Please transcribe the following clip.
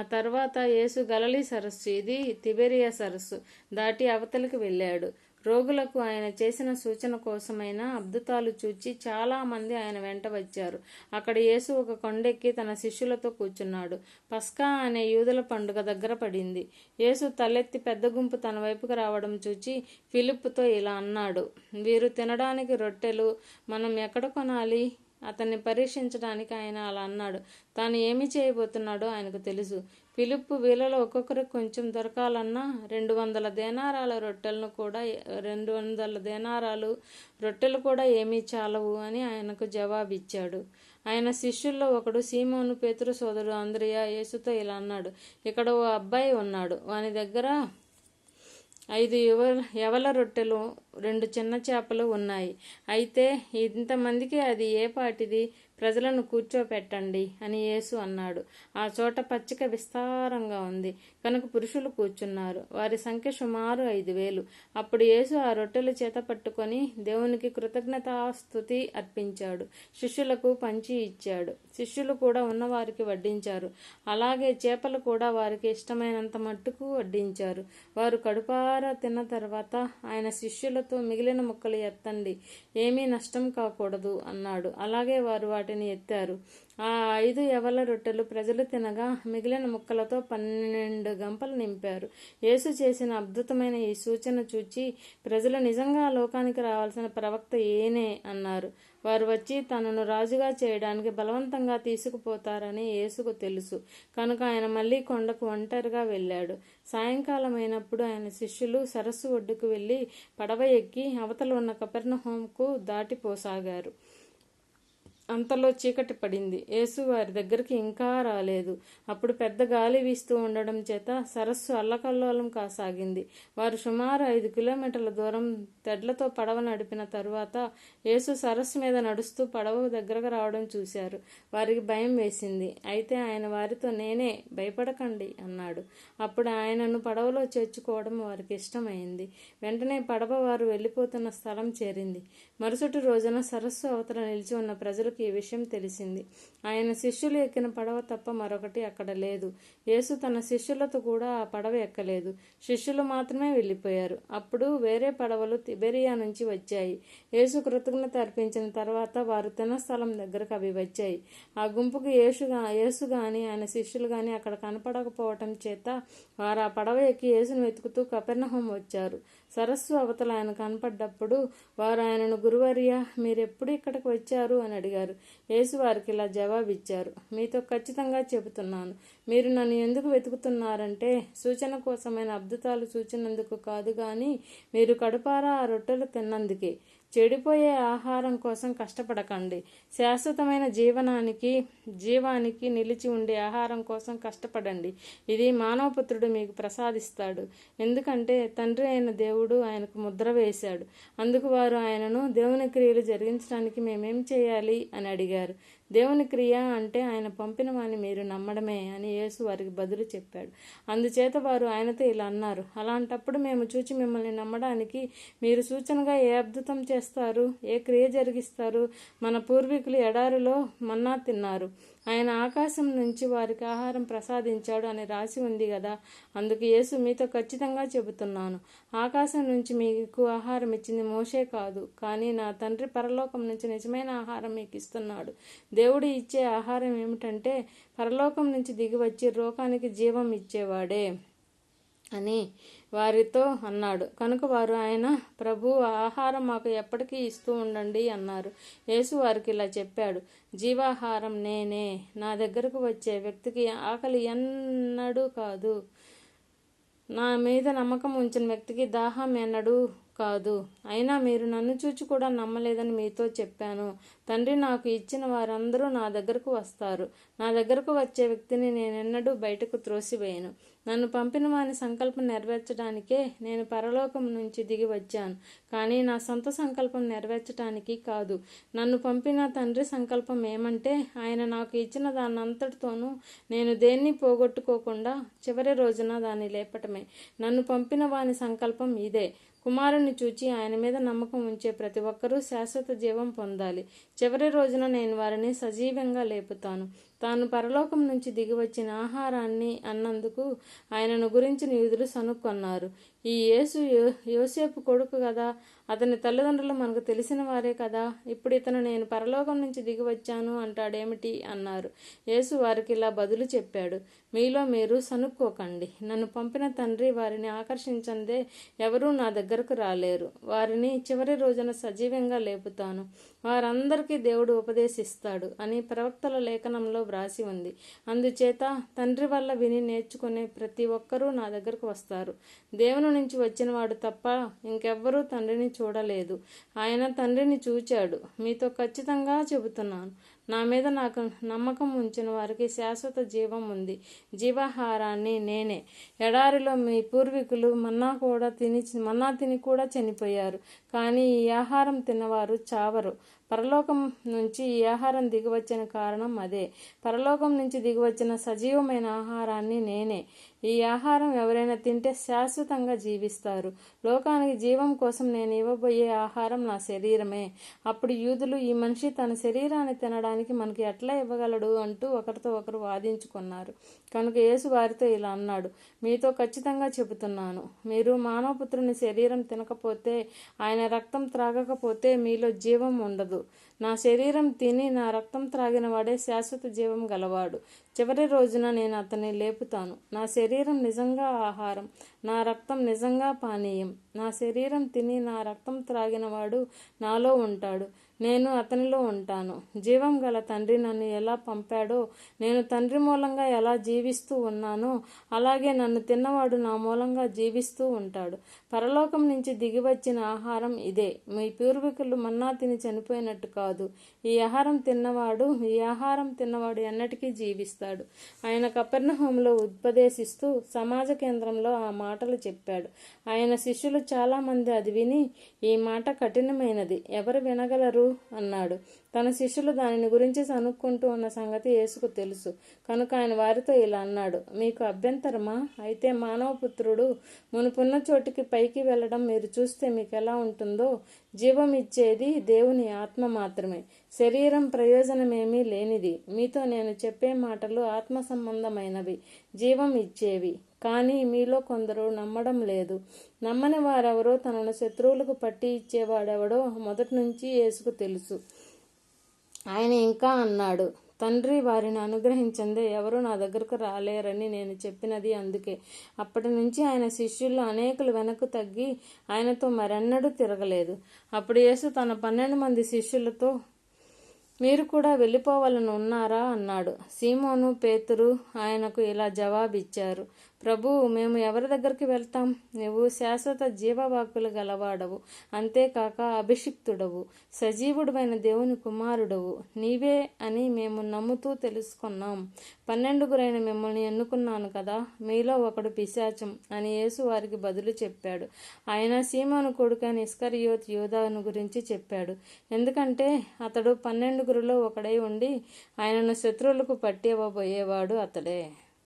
ఆ తర్వాత యేసు గలలీ సరస్సు ఇది తిబెరియా సరస్సు దాటి అవతలికి వెళ్ళాడు. రోగులకు ఆయన చేసిన సూచన కోసమైన అద్భుతాలు చూచి చాలామంది ఆయన వెంట వచ్చారు. అక్కడ యేసు ఒక కొండెక్కి తన శిష్యులతో కూర్చున్నాడు. పస్కా అనే యూదుల పండుగ దగ్గర పడింది. యేసు తలెత్తి పెద్ద గుంపు తన వైపుకు రావడం చూచి ఫిలిప్తో ఇలా అన్నాడు వీరు తినడానికి రొట్టెలు మనం ఎక్కడ కొనాలి? అతన్ని పరీక్షించడానికి ఆయన అలా అన్నాడు. తాను ఏమి చేయబోతున్నాడో ఆయనకు తెలుసు. పిలుపు వీళ్ళలో ఒక్కొక్కరికి కొంచెం దొరకాలన్నా రెండు వందల దేనారాల రొట్టెలను కూడా రెండు వందల దేనారాలు రొట్టెలు కూడా ఏమీ చాలవు అని ఆయనకు జవాబిచ్చాడు. ఆయన శిష్యుల్లో ఒకడు సీమోను పేతురు సోదరుడు అంద్రియ యేసుతో ఇలా అన్నాడు. ఇక్కడ ఓ అబ్బాయి ఉన్నాడు. వాని దగ్గర ఐదు యువ యవల రొట్టెలు? రెండు చిన్న చేపలు ఉన్నాయి. అయితే ఇంతమందికి అది ఏ పాటిది? ప్రజలను కూర్చోపెట్టండి అని యేసు అన్నాడు. ఆ చోట పచ్చిక విస్తారంగా ఉంది. కనుక పురుషులు కూర్చున్నారు. వారి సంఖ్య సుమారు ఐదు వేలు. అప్పుడు యేసు ఆ రొట్టెలు చేత పట్టుకొని దేవునికి కృతజ్ఞతాస్తుతి అర్పించాడు. శిష్యులకు పంచి ఇచ్చాడు. శిష్యులు కూడా ఉన్నవారికి వడ్డించారు. అలాగే చేపలు కూడా వారికి ఇష్టమైనంత మట్టుకు వడ్డించారు. వారు కడుపారా తిన్న తర్వాత ఆయన శిష్యులతో మిగిలిన ముక్కలు ఎత్తండి. ఏమీ నష్టం కాకూడదు అన్నాడు. అలాగే వారు వాటిని ఎత్తారు. ఆ ఐదు ఎవల రొట్టెలు ప్రజలు తినగా మిగిలిన ముక్కలతో పన్నెండు గంపలు నింపారు. యేసు చేసిన అద్భుతమైన ఈ సూచన చూచి ప్రజలు నిజంగా లోకానికి రావాల్సిన ప్రవక్త ఏనే అన్నారు. వారు వచ్చి తనను రాజుగా చేయడానికి బలవంతంగా తీసుకుపోతారని యేసుకు తెలుసు. కనుక ఆయన మళ్ళీ కొండకు ఒంటరిగా వెళ్ళాడు. సాయంకాలం అయినప్పుడు ఆయన శిష్యులు సరస్సు ఒడ్డుకు వెళ్ళి పడవ ఎక్కి అవతల ఉన్న కపెర్ణహోంకు దాటిపోసాగారు. అంతలో చీకటి పడింది. యేసు వారి దగ్గరికి ఇంకా రాలేదు. అప్పుడు పెద్ద గాలి వీస్తూ ఉండడం చేత సరస్సు అల్లకల్లోలం కాసాగింది. వారు సుమారు ఐదు కిలోమీటర్ల దూరం తెడ్లతో పడవ నడిపిన తరువాత యేసు సరస్సు మీద నడుస్తూ పడవ దగ్గరకు రావడం చూశారు. వారికి భయం వేసింది. అయితే ఆయన వారితో నేనే భయపడకండి అన్నాడు. అప్పుడు ఆయనను పడవలో చేర్చుకోవడం వారికి ఇష్టమైంది. వెంటనే పడవ వారు వెళ్ళిపోతున్న స్థలం చేరింది. మరుసటి రోజున సరస్సు అవతల నిలిచి ఉన్న ప్రజలకు ఈ విషయం తెలిసింది. ఆయన శిష్యులు ఎక్కిన పడవ తప్ప మరొకటి అక్కడ లేదు. యేసు తన శిష్యులతో కూడా ఆ పడవ ఎక్కలేదు. శిష్యులు మాత్రమే వెళ్ళిపోయారు. అప్పుడు వేరే పడవలు తిబెరియా నుంచి వచ్చాయి. యేసు కృతజ్ఞత అర్పించిన తర్వాత వారు తిన స్థలం దగ్గరకు అవి వచ్చాయి. ఆ గుంపుకు యేసుగా యేసు గాని ఆయన శిష్యులు గాని అక్కడ కనపడకపోవటం చేత వారు ఆ పడవ ఎక్కి యేసును వెతుకుతూ కపెర్ణహం వచ్చారు. సరస్సు అవతల ఆయన కనపడ్డప్పుడు వారు ఆయనను గురువర్య మీరెప్పుడు ఇక్కడికి వచ్చారు? అని అడిగారు. యేసు వారికి ఇలా జవాబిచ్చారు. మీతో ఖచ్చితంగా చెబుతున్నాను. మీరు నన్ను ఎందుకు వెతుకుతున్నారంటే సూచన కోసమైన అద్భుతాలు సూచినందుకు కాదు కానీ మీరు కడుపారా ఆ రొట్టెలు తిన్నందుకే. చెడిపోయే ఆహారం కోసం కష్టపడకండి. శాశ్వతమైన జీవనానికి జీవానికి నిలిచి ఉండే ఆహారం కోసం కష్టపడండి. ఇది మానవపుత్రుడు మీకు ప్రసాదిస్తాడు. ఎందుకంటే తండ్రి అయిన దేవుడు ఆయనకు ముద్ర వేశాడు. అందుకు వారు ఆయనను దేవుని క్రియలు జరిగించడానికి మేమేం చేయాలి? అని అడిగారు. దేవుని క్రియ అంటే ఆయన పంపిన వాని మీరు నమ్మడమే అని యేసు వారికి బదులు చెప్పాడు. అందుచేత వారు ఆయనతో ఇలా అన్నారు అలాంటప్పుడు మేము చూచి మిమ్మల్ని నమ్మడానికి మీరు సూచనగా ఏ అద్భుతం చేస్తారు? ఏ క్రియ జరిగిస్తారు? మన పూర్వీకులు ఎడారిలో మన్నా తిన్నారు. ఆయన ఆకాశం నుంచి వారికి ఆహారం ప్రసాదించాడు అని రాసి ఉంది కదా. అందుకు యేసు మీతో ఖచ్చితంగా చెబుతున్నాను. ఆకాశం నుంచి మీకు ఆహారం ఇచ్చింది మోసే కాదు. కానీ నా తండ్రి పరలోకం నుంచి నిజమైన ఆహారం మీకు ఇస్తున్నాడు. దేవుడు ఇచ్చే ఆహారం ఏమిటంటే పరలోకం నుంచి దిగివచ్చి రోగానికి జీవం ఇచ్చేవాడే. అని వారితో అన్నాడు. కనుక వారు ఆయన ప్రభు ఆహారం మాకు ఎప్పటికీ ఇస్తూ ఉండండి అన్నారు. యేసు వారికి ఇలా చెప్పాడు. జీవాహారం నేనే. నా దగ్గరకు వచ్చే వ్యక్తికి ఆకలి ఎన్నడూ కాదు. నా మీద నమ్మకం ఉంచిన వ్యక్తికి దాహం ఎన్నడూ కాదు. అయినా మీరు నన్ను చూచి కూడా నమ్మలేదని మీతో చెప్పాను. తండ్రి నాకు ఇచ్చిన వారందరూ నా దగ్గరకు వస్తారు. నా దగ్గరకు వచ్చే వ్యక్తిని నేనెన్నడూ బయటకు త్రోసివేయను. నన్ను పంపిన వాని సంకల్పం నెరవేర్చడానికే నేను పరలోకం నుంచి దిగి వచ్చాను. కానీ నా సొంత సంకల్పం నెరవేర్చడానికి కాదు. నన్ను పంపిన తండ్రి సంకల్పం ఏమంటే ఆయన నాకు ఇచ్చిన దాని అంతటితోనూ నేను దేన్ని పోగొట్టుకోకుండా చివరి రోజున దాన్ని లేపటమే. నన్ను పంపిన వాని సంకల్పం ఇదే. కుమారుని చూచి ఆయన మీద నమ్మకం ఉంచే ప్రతి ఒక్కరూ శాశ్వత జీవం పొందాలి. చివరి రోజున నేను వారిని సజీవంగా లేపుతాను. తాను పరలోకం నుంచి దిగివచ్చిన ఆహారాన్ని అన్నందుకు ఆయనను గురించిన యూదులు సనుక్కొన్నారు ఈ యేసు యోసేపు కొడుకు కదా అతని తల్లిదండ్రులు మనకు తెలిసిన వారే కదా ఇప్పుడు ఇతను నేను పరలోకం నుంచి దిగివచ్చాను అంటాడేమిటి అన్నారు. యేసు వారికి ఇలా బదులు చెప్పాడు మీలో మీరు సనుక్కోకండి నన్ను పంపిన తండ్రి వారిని ఆకర్షించందే ఎవరూ నా దగ్గరకు రాలేరు. వారిని చివరి రోజున సజీవంగా లేపుతాను. వారందరికీ దేవుడు ఉపదేశిస్తాడు అని ప్రవక్తల లేఖనంలో వ్రాసి ఉంది. అందుచేత తండ్రి వల్ల విని నేర్చుకునే ప్రతి ఒక్కరూ నా దగ్గరకు వస్తారు. దేవుని నుంచి వచ్చిన వాడు తప్ప ఇంకెవ్వరూ తండ్రిని చూడలేదు. ఆయన తండ్రిని చూచాడు. మీతో ఖచ్చితంగా చెబుతున్నాను. నా మీద నాకు నమ్మకం ఉంచిన వారికి శాశ్వత జీవం ఉంది. జీవాహారాన్ని నేనే. ఎడారిలో మీ పూర్వీకులు మన్నా కూడా తిని మన్నా తిని కూడా చనిపోయారు. కానీ ఈ ఆహారం తిన్నవారు చావరు. పరలోకం నుంచి ఈ ఆహారం దిగివచ్చిన కారణం అదే. పరలోకం నుంచి దిగివచ్చిన సజీవమైన ఆహారాన్ని నేనే. ఈ ఆహారం ఎవరైనా తింటే శాశ్వతంగా జీవిస్తారు. లోకానికి జీవం కోసం నేను ఇవ్వబోయే ఆహారం నా శరీరమే. అప్పుడు యూదులు ఈ మనిషి తన శరీరాన్ని తినడానికి మనకి ఎట్లా ఇవ్వగలడు అంటూ ఒకరితో ఒకరు వాదించుకున్నారు. కనుక యేసు వారితో ఇలా అన్నాడు మీతో ఖచ్చితంగా చెబుతున్నాను మీరు మానవపుత్రుని శరీరం తినకపోతే ఆయన రక్తం త్రాగకపోతే మీలో జీవం ఉండదు. నా శరీరం తిని నా రక్తం త్రాగిన వాడే శాశ్వత జీవం గలవాడు. చివరి రోజున నేను అతన్ని లేపుతాను. నా శరీరం నిజంగా ఆహారం నా రక్తం నిజంగా పానీయం. నా శరీరం తిని నా రక్తం త్రాగినవాడు నాలో ఉంటాడు. నేను అతనిలో ఉంటాను. జీవం గల తండ్రి నన్ను ఎలా పంపాడో నేను తండ్రి మూలంగా ఎలా జీవిస్తూ ఉన్నానో అలాగే నన్ను తిన్నవాడు నా మూలంగా జీవిస్తూ ఉంటాడు. పరలోకం నుంచి దిగివచ్చిన ఆహారం ఇదే. మీ పూర్వీకులు మన్నా తిని చనిపోయినట్టు కాదు. ఈ ఆహారం తిన్నవాడు ఈ ఆహారం తిన్నవాడు ఎన్నటికీ జీవిస్తాడు. ఆయన కపర్ణహోంలో ఉపదేశిస్తూ సమాజ కేంద్రంలో ఆ మాటలు చెప్పాడు. ఆయన శిష్యులు చాలామంది అది విని ఈ మాట కఠినమైనది. ఎవరు వినగలరు? అన్నాడు. తన శిష్యులు దానిని గురించి సనుక్కుంటూ ఉన్న సంగతి యేసుకు తెలుసు. కనుక ఆయన వారితో ఇలా అన్నాడు మీకు అభ్యంతరమా? అయితే మానవపుత్రుడు మునుపున్న చోటికి పైకి వెళ్ళడం మీరు చూస్తే మీకు ఎలా ఉంటుందో? జీవం ఇచ్చేది దేవుని ఆత్మ మాత్రమే. శరీరం ప్రయోజనమేమీ లేనిది. మీతో నేను చెప్పే మాటలు ఆత్మ సంబంధమైనవి జీవం ఇచ్చేవి. కానీ మీలో కొందరు నమ్మడం లేదు. నమ్మని వారెవరో తనను శత్రువులకు పట్టి ఇచ్చేవాడెవడో మొదటి నుంచి యేసుకు తెలుసు. ఆయన ఇంకా అన్నాడు తండ్రి వారిని అనుగ్రహించందే ఎవరు నా దగ్గరకు రాలేరని నేను చెప్పినది అందుకే. అప్పటి నుంచి ఆయన శిష్యుల్లో అనేకులు వెనక్కు తగ్గి ఆయనతో మరెన్నడూ తిరగలేదు. అప్పుడు యేసు తన పన్నెండు మంది శిష్యులతో మీరు కూడా వెళ్ళిపోవాలని ఉన్నారా? అన్నాడు. సీమోను పేతురు ఆయనకు ఇలా జవాబిచ్చారు ప్రభు మేము ఎవరి దగ్గరికి వెళ్తాం? నువ్వు శాశ్వత జీవవాకులు గలవాడవు. అంతేకాక అభిషిక్తుడవు. సజీవుడమైన దేవుని కుమారుడవు. నీవే అని మేము నమ్ముతూ తెలుసుకున్నాం. పన్నెండుగురైన మిమ్మల్ని ఎన్నుకున్నాను కదా? మీలో ఒకడు పిశాచం అని యేసు వారికి బదులు చెప్పాడు. ఆయన సీమోను కొడుకైన ఇస్కరియోత్ యోధాను గురించి చెప్పాడు. ఎందుకంటే అతడు పన్నెండుగురిలో ఒకడై ఉండి ఆయనను శత్రువులకు పట్టి ఇవ్వబోయేవాడు అతడే.